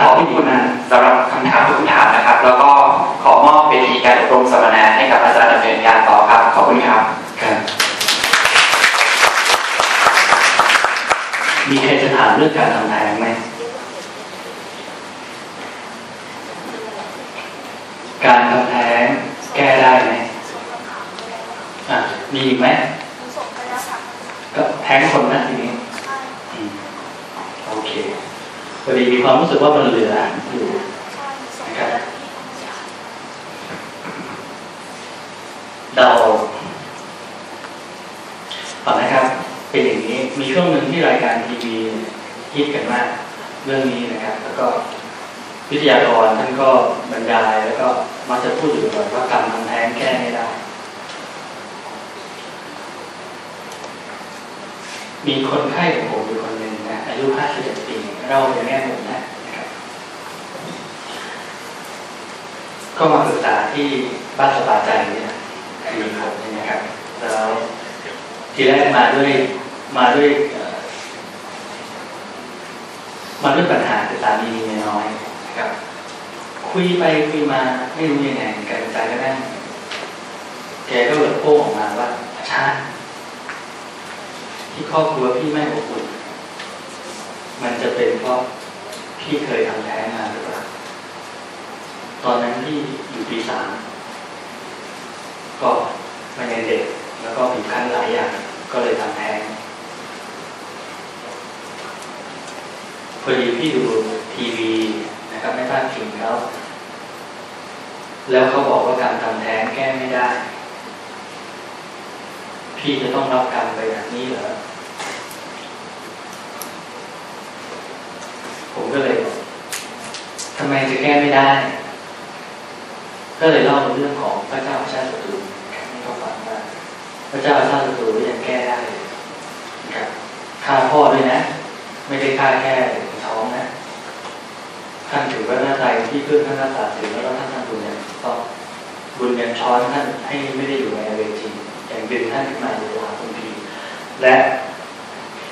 ขอบคุณสำหรับคำถามทุกคำถามนะครับ แล้วก็ขอมอบเวทีการอบรมสัมมนาให้กับอาจารย์ดำเนินการต่อครับ ขอบคุณครับครับมีใครจะถามเรื่องการทำแท้งไหม การทำแท้งแก้ได้ไหมอะมีอีกไหมส่งไปแล้วค่ะก็แท้งคนนะทีนี้ ใช่ อืมโอเค พอดีมีความรู้สึกว่ามันเหลืออยู่ใช่ส่งไปแล้วที่ธรรมศาสตร์เดาต่อนะครับ เป็นอย่างนี้มีช่วงหนึ่งที่รายการทีวีฮิตกันมากเรื่องนี้นะครับ แล้วก็วิทยากรท่านก็บรรยายแล้วก็มักจะพูดอยู่บ่อยว่าการทำแท้งแก้ไม่ได้ มีคนไข้ของผมอยู่คนหนึ่งนะอายุ 51 ปี เราในแง่มุมนะนะครับก็มาปรึกษาที่บ้านสบายใจนี่นะมีผมนี่นะครับแล้วทีแรกมาด้วยมาด้วยมาด้วยปัญหาคือสามีมีน้อยนะครับคุยไปคุยมาไม่รู้ยังไงแกใจก็นั่งแกก็เลยโป้ออกมาว่าอาจารย์ ที่ครอบครัวพี่ไม่อบอุ่นมันจะเป็นเพราะพี่เคยทำแท้งมาหรือเปล่าตอนนั้นที่อยู่ปีสามก็มันยังเด็กแล้วก็มีขั้นหลายอย่างก็เลยทำแท้งพอดีพี่ดูทีวีนะครับไม่พลาดพิงเขาแล้วเขาบอกว่าการทำแท้งแก้ไม่ได้ พี่จะต้องรับกรรมไปแบบนี้เหรอ ผมก็เลยบอก ทำไมจะแก้ไม่ได้ ก็เลยเล่าเรื่องของพระเจ้าชาติศัตรูให้เขาฟังว่าพระเจ้าชาติศัตรูยังแก้ได้ครับฆ่าพ่อด้วยนะ ไม่ได้ฆ่าแค่ท้องนะท่านถือว่าหน้าใจที่เพื่อนท่านรักษาศีลแล้วท่านทำบุญเนี่ยก็บุญยังช้อนท่านให้ไม่ได้อยู่ในเวทีอย่างดึงท่านขึ้นมาอยู่หลังคุณพีและ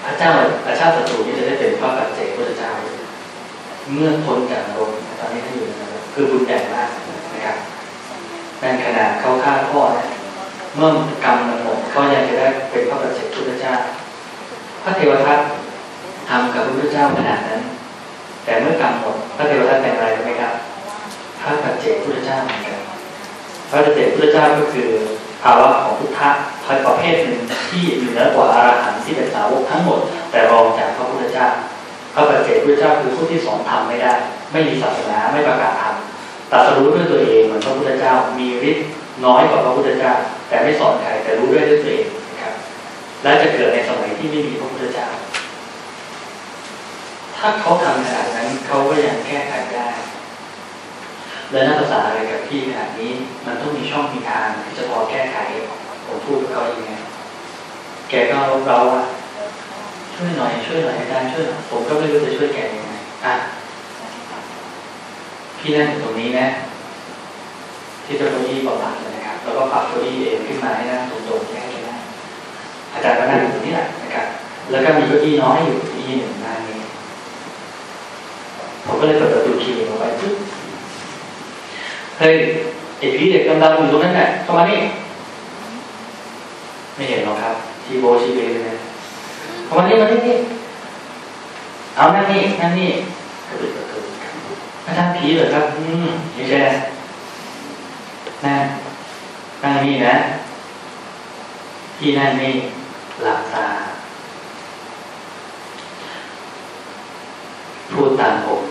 พระเจ้าพระชาติศัตรูนี่จะได้เป็นพระปัจเจกพระเจ้า เมื่อพ้นจากนรกตอนนี้ท่านอยู่ในนรกคือบุญใหญ่มากนะครับนั่นขนาดเขาฆ่าพ่อนะเมื่อกรรมมันหมดเขายังจะได้เป็นพระปัจเจกพุทธเจ้า พระเทวทัตทำกับพระพุทธเจ้าขนาดนั้น แต่เมื่อกรรมหมดพระเทวทัตเป็นอะไรรู้ไหมครับพระปัจเจกพุทธเจ้าเหมือนกันพระปัจเจกพุทธเจ้าก็คือภาวะของพุทธะพันประเภทหนึ่งที่อยู่เหนือกว่าอรหันต์ที่เป็นสาวกทั้งหมด แต่รองจากพระพุทธเจ้า พระปัจเจกพุทธเจ้าคือผู้ที่สอนธรรมไม่ได้ ไม่มีศาสนาไม่ประกาศธรรมตรัสรู้ด้วยตัวเองเหมือนพระพุทธเจ้ามีฤทธิ์น้อยกว่าพระพุทธเจ้า แต่ไม่สอนใครแต่รู้ด้วยด้วยตัวเองนะครับ และจะเกิดในสมัยที่ไม่มีพระพุทธเจ้า ถ้าเขาทำขนาดนั้นเขาก็ยังแก้ไขได้แล้วนักภาษาอะไรกับพี่ขนาดนี้ มันต้องมีช่องมีทางที่จะพอแก้ไขผมพูดกับเขาอย่างไงแกก็เราว่า ช่วยหน่อยช่วยหน่อยอาจารย์ช่วยหน่อยผมก็ไม่รู้จะช่วยแกยังไงอะพี่นั่งอยู่ตรงนี้นะ ที่เจ้าเก้าอี้บอกหลังเลยนะครับ แล้วก็ปรับเก้าอี้เองขึ้นมาให้นั่งตรงๆให้แกนั่งอาจารย์ก็นั่งอยู่ตรงนี้แหละนะครับ แล้วก็มีเก้าอี้น้อยอยู่อี้หนึ่งน้านี้ผมก็เลยเปิดประตูคีย์ลงไปปึ๊บเฮ้ยไอผีเด็กดำๆอยู่ตรงนั้นแหละเข้ามานี่ไม่เห็นหรอกครับ ทีโบชีเบเลย นะเข้ามานี่มานี่นี่เอานั่งนี่นั่งนี่กระตุกกระตุกอาจารย์ผีเหรอครับ อืมไม่ใช่นะนั่งนั่งนี่นะที่นั่งนี่หลับตาพูดตามผม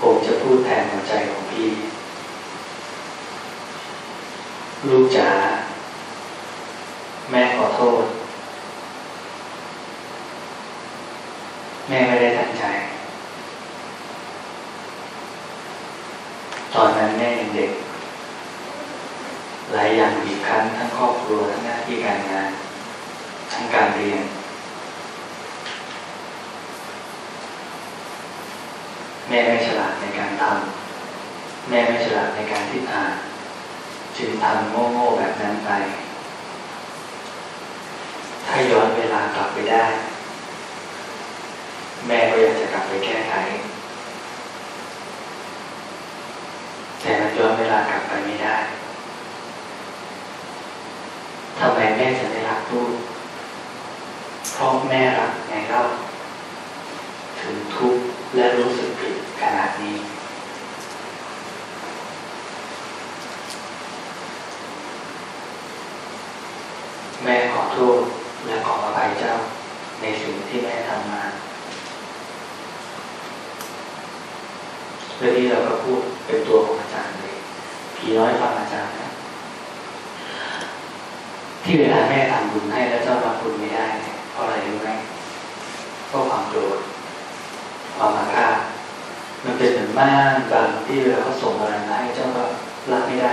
ผมจะพูดแทนหัวใจของพี่ ลูกจ๋า แม่ขอโทษ แม่ไม่ได้ตั้งใจ ตอนนั้นแม่ยังเด็ก หลายอย่างบีบคั้นทั้งครอบครัวทั้งหน้าที่การงาน ทั้งการเรียน แม่ไม่ฉลาดในการทำแม่ไม่ฉลาดในการที่อ่านจึงทำโง่ๆแบบนั้นไป ถ้าย้อนเวลากลับไปได้ แม่ก็อยากจะกลับไปแก้ไข แต่มันย้อนเวลากลับไปไม่ได้ทำไมแม่จะไม่รักลูกเพราะแม่รักไงเล่าถึงทุกข์และรู้สึกผิดขนาดนี้แม่ขอโทษและขออภัยเจ้าในสิ่งที่แม่ทำมาเรื่องนี้เราก็พูด เป็นตัวของอาจารย์เลยผีน้อยฟังอาจารย์นะที่เวลาแม่ทำบุญให้แล้วเจ้ารับบุญไม่ได้เพราะอะไรรู้ไหมเพราะความโกรธความอาฆาตมันเป็นเหมือนม่านบางที่เวลาเขาส่งอะไรมาให้เจ้าก็รับไม่ได้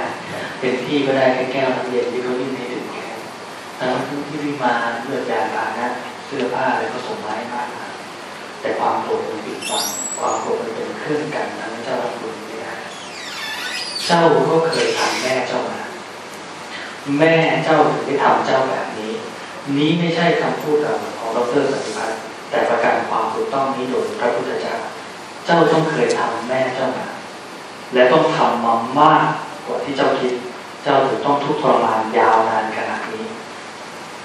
เป็นที่ก็ได้แค่แก้วน้ำเย็นที่เขายื่นให้ถึงแค่ทั้งที่วิมาเลือดยาบานะเสื้อผ้าอะไรเขาส่งมาให้มากมายแต่ความโกรธมันปิดบังความโกรธมันเป็นเครื่องกันทำให้เจ้ารับบุญไม่ได้ เจ้าก็เคยทำแม่เจ้ามา แม่เจ้าถึงได้ทำเจ้าแบบนี้ นี้ไม่ใช่คำพูดของดรสันติพัฒน์แต่ประกันความถูกต้องนี้โดยพระพุทธเจ้า เจ้าต้องเคยทำแม่เจ้ามา และต้องทำมามากกว่าที่เจ้าคิด เจ้าถึงต้องทุกข์ทรมานยาวนานขนาดนี้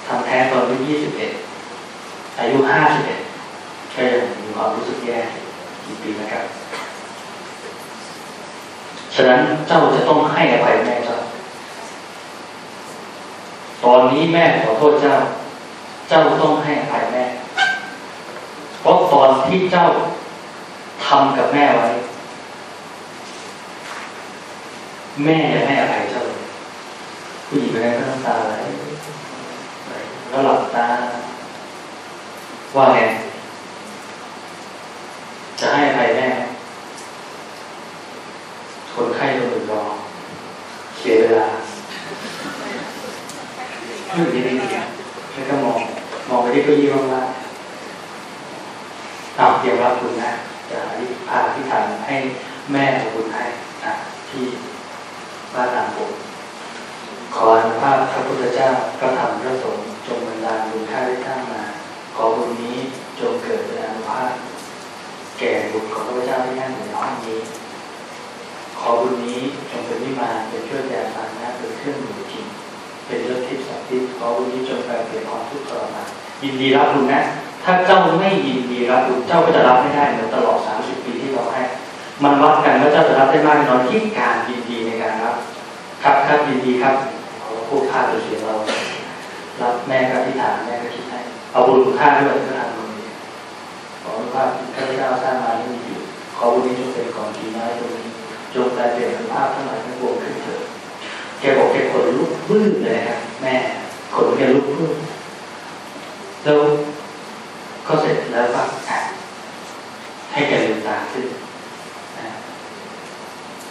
ทำแท้งตอนอายุยี่สิบเอ็ดอายุห้าสิบเอ็ดก็ยังมีความรู้สึกแย่กี่ปีนะครับ ฉะนั้นเจ้าจะต้องให้อภัยแม่เจ้า ตอนนี้แม่ขอโทษเจ้า เจ้าต้องให้อภัยแม่ เพราะตอนที่เจ้าทำกับแม่ไว้ แม่ยังให้อภัยเจ้าเลยผู้หญิงคนนั้นก็น้ำตาไหลแล้วหลับตา ว่าไง จะให้อภัยแม่ไหมคนไข้คนอื่นรอ เสียเวลาไม่อยู่ดีๆแล้วก็มอง มองไปที่เก้าอี้ว่างๆอ้าวเตรียมรับคุณนะ จะพาที่ฐานให้แม่ของคุณให้นะที่ บ้านตามผมขออนุภาพพระพุทธเจ้าก็ทำพระสงฆ์จงบันดาลบุญข้าได้ข้างมา ขอบุญนี้จงเกิดเป็นอนุภาพ แก่บุตรของพระเจ้าที่นั่งอยู่ในห้องนี้ ขอบุญนี้จงเป็นวิมานเป็นเครื่องยาสานะเป็นเครื่องหนุนจิตเป็นเรื่องทิพย์สัตว์ทิพย์ขอบุญนี้จงแปลเปลี่ยนความทุกข์ทรมานยินดีรับบุญนะ ถ้าเจ้าไม่ยินดีรับบุญเจ้าก็จะรับไม่ได้เหมือนตลอด 30 ปีที่เราให้มันวัดกันว่าเจ้าจะรับได้มากน้อยที่การยินดีในการรับ ครับครับยินดีครับขอพูดค่าตัวเสียงเรารับแม่ก็อธิษฐานแม่ก็คิดให้เอาบุญคุณค่าด้วยก็ทำบุญดีขอว่าข้าพเจ้าสร้างมาที่มีอยู่ขอบุญนี้จงเป็นของดีน้อยตรงนี้จงแปลเปลี่ยนภาพทั้งหลายทั้งปวงขึ้นเถิดแกบอกแกขนลุกบื้นเลยครับแม่ขนแกลุกบื้นแล้วก็เสร็จแล้วก็ให้แกลืมตาขึ้นนะ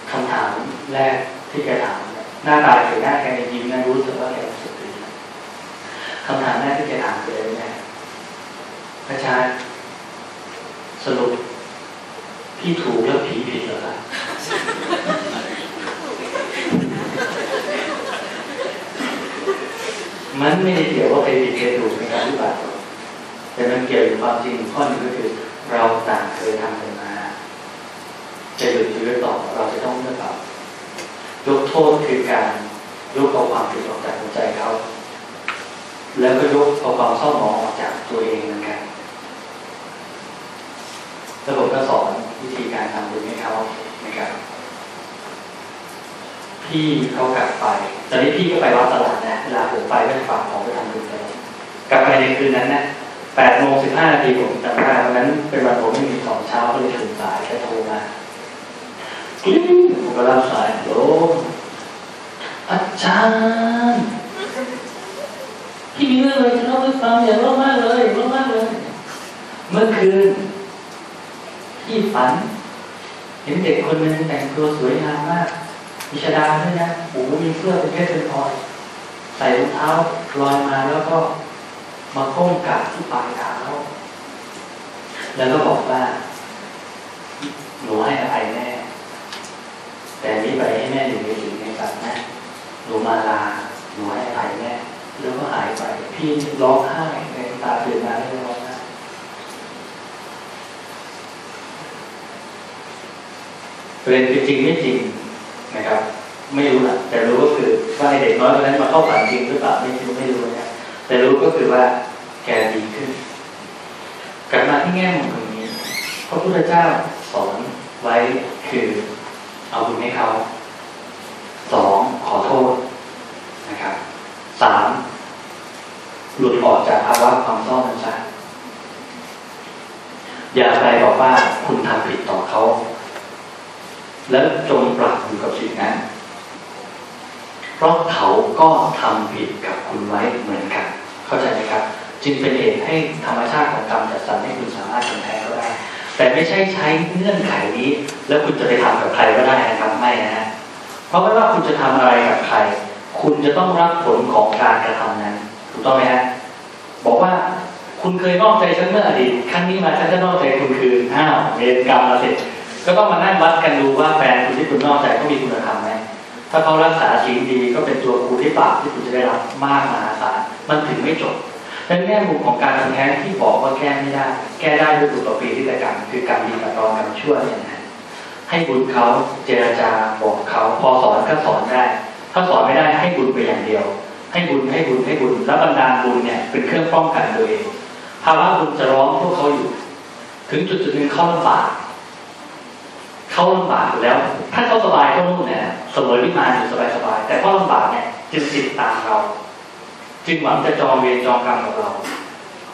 คำถามแรกที่แกถามเนี่ย หน้าตาแกหน้าแกยิ้มนะรู้สึกว่าแกรู้สึกดีคำถามแรกที่แกถามเลยแม่พระชาสรุปพี่ถูกแล้วผีผิดเหรอครับมันไม่ได้เกี่ยวว่าใครผิดใครถูกในการปฏิบัติแต่มันเกี่ยวกับความจริงข้อนึ่งก็คือ เราต่างเคยทำกันมา จะหยุดหรือต่อเราจะต้องเลือกเอายกโทษคือการยกเอาความผิดออกจากหัวใจเขา แล้วก็ยกเอาความเศร้าหมองออกจากตัวเองเหมือนกันแล้วผมก็สอนวิธีการทำบุญให้เขานะครับพี่เขากลับไป ตอนนี้พี่ก็ไปวัดตลาดนะเวลาผมไปก็จะฝากของไปทำบุญไปกลับไปในคืนนั้นนะแปดโมงสิบห้านาทีผมจำได้วันนั้นเป็นวันผมไม่มีสองเช้าก็เลยถึงสายแค่โทรมากริ๊งผมก็รับสายโอ้อ จารย์พี่มีเรื่องอะไรจะเล่าให้ฟังอย่าเล่ามากเลยเล่ามากเลย เมื่อคืนพี่ฝัน เห็นเด็กคนหนึ่งแต่งตัวสวยงามมาก มีชดาด้วยนะโอ้โหมีเสื้อเป็นเพชรเป็นพลอย ใส่รองเท้าลอยมาแล้วก็มาก้มกราบที่ปลายเท้า แล้วก็บอกว่าหนูให้อภัยแม่ แต่นี้ไปให้แม่อยู่ในสิ่งในฝันนะ หลวงมาลาหนูให้ไภัแม่แล้วก็หายไป พี่ร้องไห้ในตาเปลี่ยนมาได้ร้องไห้ประเด็นคือจริงไม่จริงนะครับ ไม่รู้แหละแต่รู้ก็คือว่าไอเด็กน้อยคนนั้นมาเข้าฝันจริงหรือเปล่าไม่รู้ไม่รู้นะแต่รู้ก็คือว่าแกดีขึ้น กลับมาที่แง่ของตรงนี้พระพุทธเจ้าสอนไว้คือเอาบุญให้เขาสอง อโทษนะครับสามหลุดออกจากภาวะความเศร้านั้นซะอย่าไปบอกว่าคุณทำผิดต่อเขา แล้วจงปรับอยู่กับสิ่งนั้น เพราะเขาก็ทำผิดกับคุณไว้เหมือนกัน เข้าใจไหมครับ จึงเป็นเหตุให้ธรรมชาติของกรรมจัดสรรให้คุณสามารถทำแท้ก็ได้ แต่ไม่ใช่ใช้เงื่อนไขนี้ แล้วคุณจะไปทำกับใครก็ได้นะครับไม่นะฮะ ราะไม่ว่าคุณจะทำอะไรกับใคร คุณจะต้องรับผลของการกระทำนั้น ถูกต้องไหมฮะบอกว่าคุณเคยนอกใจฉันเมื่ออดีตครั้งนี้มาฉันจะนอกใจคุณคืนอ้าวเวรกรรมมาเสร็จก็ต้องมานั่งวัดกันดูว่าแฟนคุณที่คุณนอกใจเขามีคุณธรรมไหมถ้าเขารักษาศีลดีก็เป็นตัวครูที่บาปที่คุณจะได้รับมากมหาศาลมันถึงไม่จบในแง่มุมของการทำแท้งที่บอกว่าแก้ไม่ได้ แก้ได้ด้วยบุญต่อปีที่ละกันคือกรรมดีกับรองกรรมชั่วเนี่ยนะ ให้บุญเขาเจรจาบอกเขาพอสอนก็สอนได้ ถ้าสอนไม่ได้ให้บุญไปอย่างเดียว ให้บุญให้บุญให้บุญแล้วบรรดาบุญเนี่ยเป็นเครื่องป้องกันตัวเองภาวะบุญจะร้องพวกเขาอยู่ ถึงจุดจุดหนึ่งเขาลำบากเขาลำบากแล้ว ถ้าเขาสบายก็นู่นเนี่ยเสมอวิมานอยู่สบายๆแต่เขาลำบากเนี่ยจึงติดตามเรา จึงหวังจะจองเวรจองกรรมกับเรา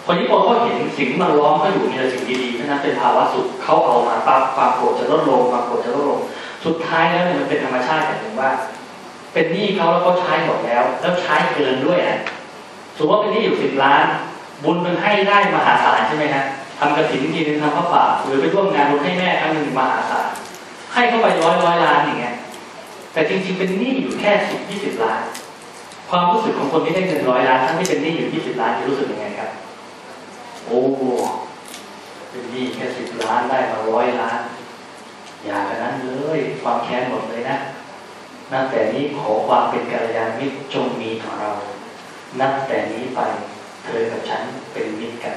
คนที่พอเขาเห็นสิ่งที่มันล้อมเขาอยู่มีแต่สิ่งดีๆเพราะนั้นเป็นภาวะสุขเขาเอามาปั๊บความโกรธจะลดลงความโกรธจะลดลง สุดท้ายแล้วเนี่ยมันเป็นธรรมชาติอย่างหนึ่งว่า เป็นหนี้เขาแล้วเขาใช้หมดแล้ว แล้วใช้เกินด้วยอะสมมติว่าเป็นหนี้อยู่สิบล้าน บุญมันให้ได้มหาศาลใช่ไหมฮะทำกระถิ่นทีนึงทำพระป่าหรือไปร่วมงานบุญให้แม่ครั้งหนึ่งมหาศาลให้เข้าไปร้อยร้อยล้านอย่างเงี้ยแต่จริงๆเป็นหนี้อยู่แค่สิบยี่สิบล้าน ความรู้สึกของคนที่ได้เงินร้อยล้านทั้งที่เป็นหนี้อยู่ยี่สิบล้านจะรู้สึกยังไงครับ โอ้เป็นหนี้แค่สิบล้านได้มาร้อยล้าน อย่ากันนั้นเลยความแค้นหมดเลยนะนับแต่นี้ขอความเป็นกัลยาณมิตรจงมีต่อเรา นับแต่นี้ไปเธอกับฉันเป็นมิตรกัน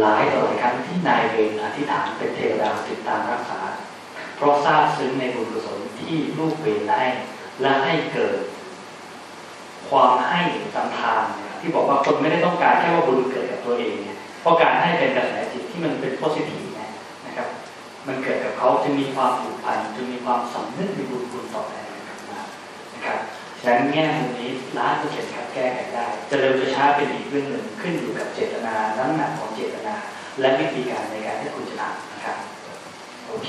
หลายต่อหลายครั้งที่นายเวรอธิษฐานเป็นเทวดาติดตามรักษา เพราะทราบซึ้งในบุญกุศลที่ลูกเวรให้และให้เกิด ความให้สัมทานเที่บอกว่าคนไม่ได้ต้องการแค่ว่าบุญเกิดกับตัวเองเนี่ยเพราะการให้เป็นกระแสจิตที่มันเป็นโพสิทีฟนะครับ มันเกิดกับเขาจึงมีความผูกพันจึงมีความสำนึกในบุญคุณต่อแทนกันมานะครับฉะนั้นแง่มุมนี้ล้านเปอร์เซ็นต์ครับแก้ไขได้ จะเร็วจะช้าเป็นอีกเรื่องหนึ่งขึ้นอยู่กับเจตนาน้ำหนักของเจตนา และวิธีการในการที่คุณจะทำนะครับโอเค